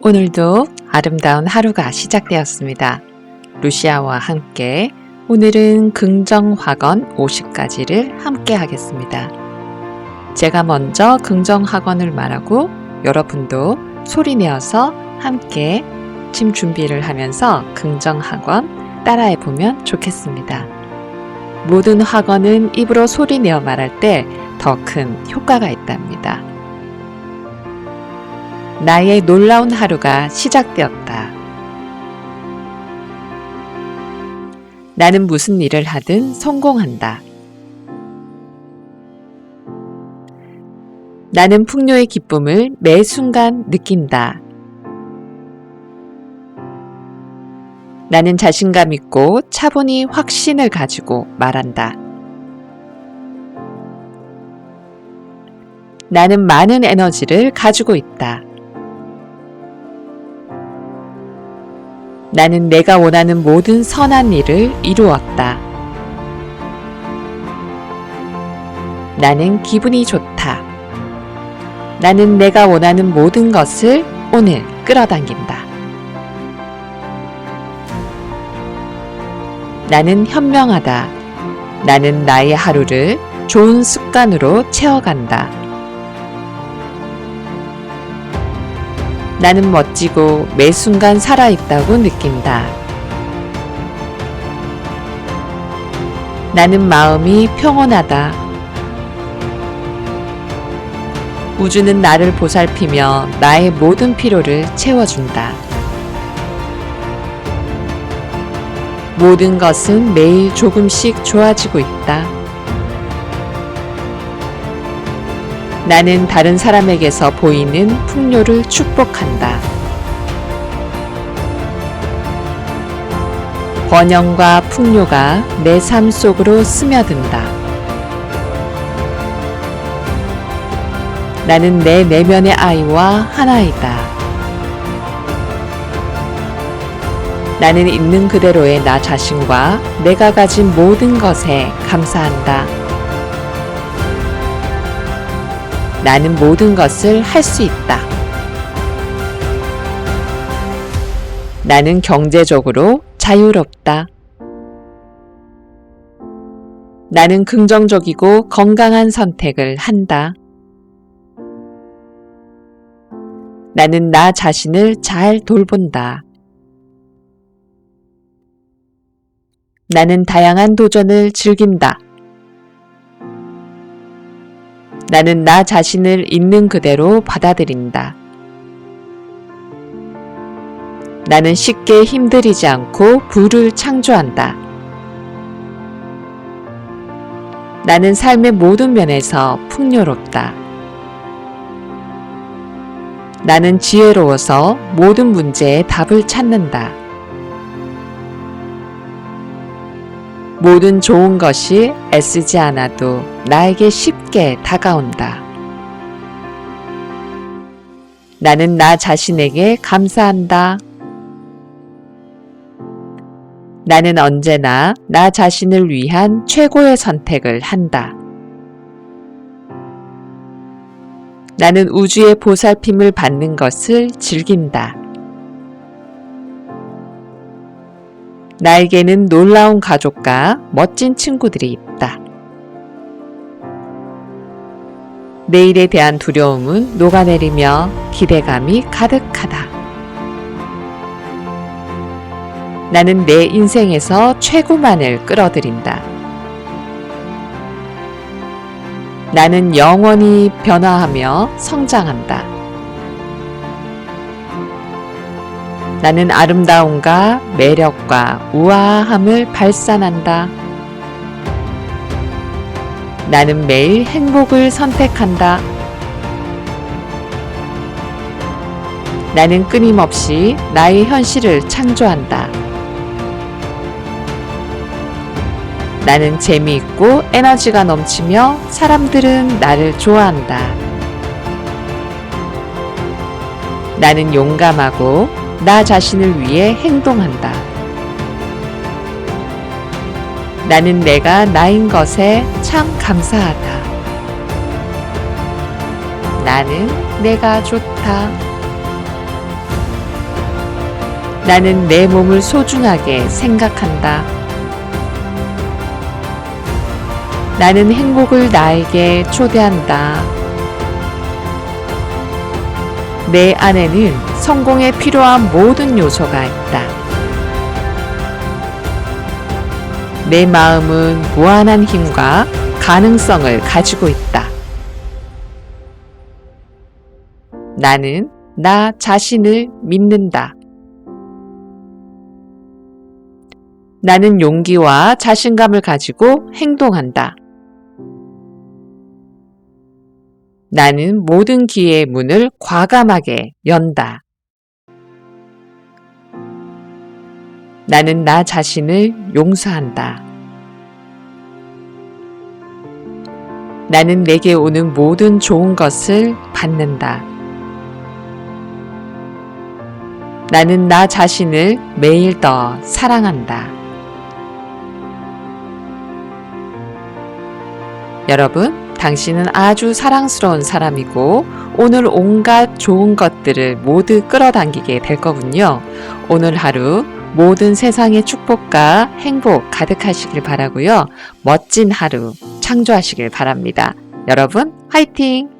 오늘도 아름다운 하루가 시작되었습니다. 루시아와 함께 오늘은 긍정학원 50가지를 함께 하겠습니다. 제가 먼저 긍정학원을 말하고 여러분도 소리 내어서 함께 침 준비를 하면서 긍정학원 따라해 보면 좋겠습니다. 모든 학원은 입으로 소리 내어 말할 때 더 큰 효과가 있답니다. 나의 놀라운 하루가 시작되었다. 나는 무슨 일을 하든 성공한다. 나는 풍요의 기쁨을 매 순간 느낀다. 나는 자신감 있고 차분히 확신을 가지고 말한다. 나는 많은 에너지를 가지고 있다. 나는 내가 원하는 모든 선한 일을 이루었다. 나는 기분이 좋다. 나는 내가 원하는 모든 것을 오늘 끌어당긴다. 나는 현명하다. 나는 나의 하루를 좋은 습관으로 채워간다. 나는 멋지고 매 순간 살아있다고 느낀다. 나는 마음이 평온하다. 우주는 나를 보살피며 나의 모든 필요를 채워준다. 모든 것은 매일 조금씩 좋아지고 있다. 나는 다른 사람에게서 보이는 풍요를 축복한다. 번영과 풍요가 내 삶 속으로 스며든다. 나는 내 내면의 아이와 하나이다. 나는 있는 그대로의 나 자신과 내가 가진 모든 것에 감사한다. 나는 모든 것을 할 수 있다. 나는 경제적으로 자유롭다. 나는 긍정적이고 건강한 선택을 한다. 나는 나 자신을 잘 돌본다. 나는 다양한 도전을 즐긴다. 나는 나 자신을 있는 그대로 받아들인다. 나는 쉽게 힘들이지 않고 부를 창조한다. 나는 삶의 모든 면에서 풍요롭다. 나는 지혜로워서 모든 문제에 답을 찾는다. 모든 좋은 것이 애쓰지 않아도 나에게 쉽게 다가온다. 나는 나 자신에게 감사한다. 나는 언제나 나 자신을 위한 최고의 선택을 한다. 나는 우주의 보살핌을 받는 것을 즐긴다. 나에게는 놀라운 가족과 멋진 친구들이 있다. 내일에 대한 두려움은 녹아내리며 기대감이 가득하다. 나는 내 인생에서 최고만을 끌어들인다. 나는 영원히 변화하며 성장한다. 나는 아름다움과 매력과 우아함을 발산한다. 나는 매일 행복을 선택한다. 나는 끊임없이 나의 현실을 창조한다. 나는 재미있고 에너지가 넘치며 사람들은 나를 좋아한다. 나는 용감하고 나 자신을 위해 행동한다. 나는 내가 나인 것에 참 감사하다. 나는 내가 좋다. 나는 내 몸을 소중하게 생각한다. 나는 행복을 나에게 초대한다. 내 안에는 성공에 필요한 모든 요소가 있다. 내 마음은 무한한 힘과 가능성을 가지고 있다. 나는 나 자신을 믿는다. 나는 용기와 자신감을 가지고 행동한다. 나는 모든 기회의 문을 과감하게 연다. 나는 나 자신을 용서한다. 나는 내게 오는 모든 좋은 것을 받는다. 나는 나 자신을 매일 더 사랑한다. 여러분, 당신은 아주 사랑스러운 사람이고 오늘 온갖 좋은 것들을 모두 끌어당기게 될 거군요. 오늘 하루 모든 세상의 축복과 행복 가득하시길 바라고요. 멋진 하루 창조하시길 바랍니다. 여러분, 화이팅!